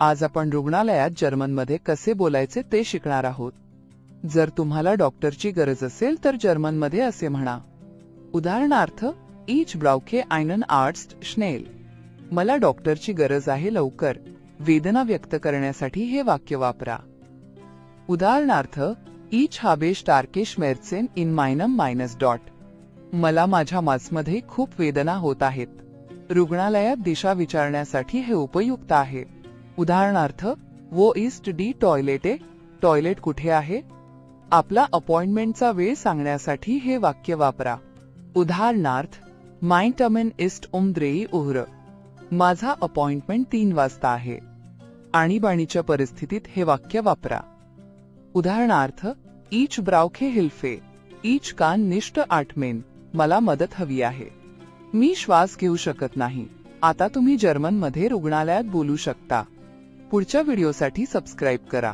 आज आपण रुग्णालयात जर्मनमध्ये कसे बोलायचे ते शिकणार आहोत. जर तुम्हाला डॉक्टरची गरज असेल तर जर्मनमध्ये असे म्हणा. उदाहरणार्थ इच ब्राउके आयनन आर्ट्स स्नेल मला डॉक्टरची गरज आहे लवकर. वेदना व्यक्त करण्यासाठी हे वाक्य वापरा. उदाहरणार्थ इच हाबेश टार्केश मेरसेन इन मायनम मायनस डॉट मला माझ्या मासमध्ये खूप वेदना होत आहेत. रुग्णालयात दिशा विचारण्यासाठी हे उपयुक्त आहे. उदाहरणार्थ वो इस्ट डी टॉयलेटे टॉयलेट कुठे आहे? आपला अपॉइंटमेंटचा वेळ सांगण्यासाठी हे वाक्य वापरा. उदाहरणार्थ माय टमेन इस्ट उमद्रेई उहर. माझा अपॉइंटमेंट तीन वाजता आहे. आणीबाणीच्या परिस्थितीत हे वाक्य वापरा. उदाहरणार्थ ईच ब्रावखे हिल्फे ईच कान निष्ठ आठमेन मला मदत हवी आहे. मी श्वास घेऊ शकत नाही. आता तुम्ही जर्मनमध्ये रुग्णालयात बोलू शकता. पुढच्या व्हिडिओसाठी सबस्क्राईब करा.